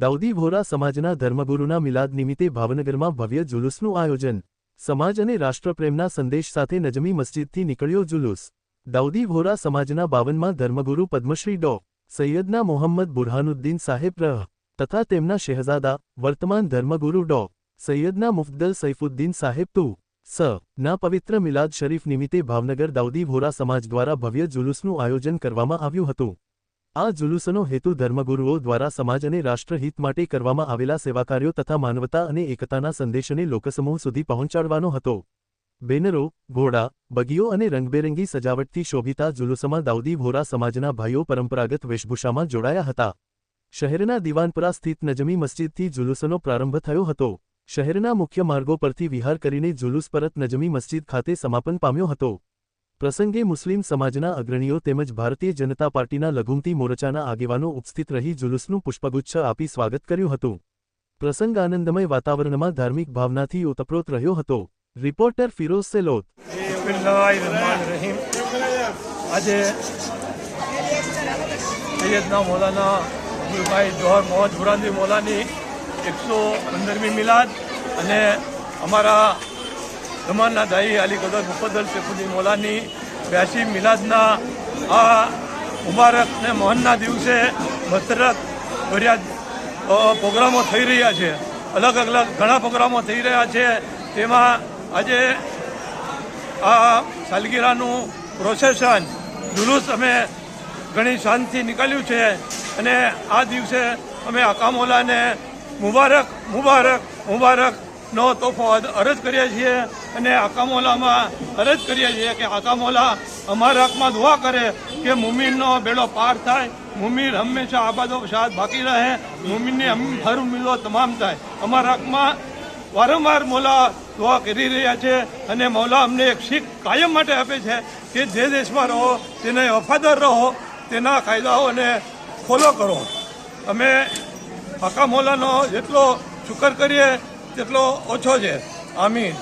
દાઉદી વોરા સમાજના ધર્મગુરુના મિલાદ નિમિત્તે ભાવનગરમાં ભવ્ય જુલુસનું આયોજન. સમાજ અને રાષ્ટ્રપ્રેમના સંદેશ સાથે નજમી મસ્જિદથી નીકળ્યો જુલુસ. દાઉદી વોરા સમાજના બાવનમાં ધર્મગુરુ પદ્મશ્રી ડો. સૈયદના મોહમ્મદ બુરહાનુદ્દીન સાહેબ રહ. તથા તેમના શહેજાદા વર્તમાન ધર્મગુરુ ડો. સૈયદના મુફદ્દલ સૈફુદ્દીન સાહેબ તુ. સ. ના પવિત્ર મિલાદ શરીફ નિમિત્તે ભાવનગર દાઉદી વોરા સમાજ દ્વારા ભવ્ય જુલુસનું આયોજન કરવામાં આવ્યું હતું. આ જુલુસનો હેતુ ધર્મગુરુઓ દ્વારા સમાજ અને રાષ્ટ્રહિત માટે કરવામાં આવેલા સેવાકાર્યો તથા માનવતા અને એકતાના સંદેશને લોકસમૂહ સુધી પહોંચાડવાનો હતો. બેનરો, ઘોડા, બગીઓ અને રંગબેરંગી સજાવટથી શોભિતા જુલુસમાં દાઉદી ભોરા સમાજના ભાઈઓ પરંપરાગત વેશભૂષામાં જોડાયા હતા. શહેરના દિવાનપુરા સ્થિત નજમી મસ્જિદથી જુલુસનો પ્રારંભ થયો હતો. શહેરના મુખ્ય માર્ગો પરથી વિહાર કરીને જુલુસ પરત નજમી મસ્જિદ ખાતે સમાપન પામ્યો હતો. પ્રસંગે મુસ્લિમ સમાજના અગ્રણીઓ તેમજ ભારતીય જનતા પાર્ટીના લઘુમતી મોરચાના આગેવાનો ઉપસ્થિત રહી જુલુસનું પુષ્પગુચ્છ આપી સ્વાગત કર્યું હતું. પ્રસંગ આનંદમય વાતાવરણમાં ધાર્મિક ભાવનાથી ઓતપ્રોત રહ્યો હતો. રિપોર્ટર ફિરોઝ સેલોત. આજે સૈયદના મૌલાના અબ્દુલભાઈ જોહર મોહમ્મદ બુરાંદી મૌલાની એકસો પંદરમી મિલાદ અને અમારા જમાનના દાઈ અલી કદર મુફદ્દલ શેખુદ્દીન મૌલાની બ્યાસી મિલાદના આ મુબારક ને મોહનના દિવસે મસરત ભર્યા પ્રોગ્રામો થઈ રહ્યા છે. અલગ અલગ ઘણા પ્રોગ્રામો થઈ રહ્યા છે. તેમાં આજે આ સાલગીરાનું પ્રોસેશન જુલુસ અમે ઘણી શાંતિથી નીકળ્યું છે અને આ દિવસે અમે અકામોલાને મુબારક મુબારક, મુબારકનો તોફો અરજ કરીએ છીએ. અને અકામોલામાં અરજ કરીએ છીએ કે આકામોલા અમારા હકમાં દુઆ કરે કે મુમીનનો બેડો પાર થાય. મુમીન હંમેશા આબાદો શાદ બાકી રહે. મુમીનની હર ઉમ્મીદો તમામ થાય. અમારા હકમાં વારંવાર મોલા દુઆ કરી રહ્યા છે અને મૌલા અમને એક શીખ કાયમ માટે આપે છે કે જે દેશમાં રહો, તેને વફાદાર રહો, તેના કાયદાઓને ફોલો કરો. અમે હકા મોલાનો જેટલો શુકર કરીએ, તેટલો ઓછો છે. આમીન.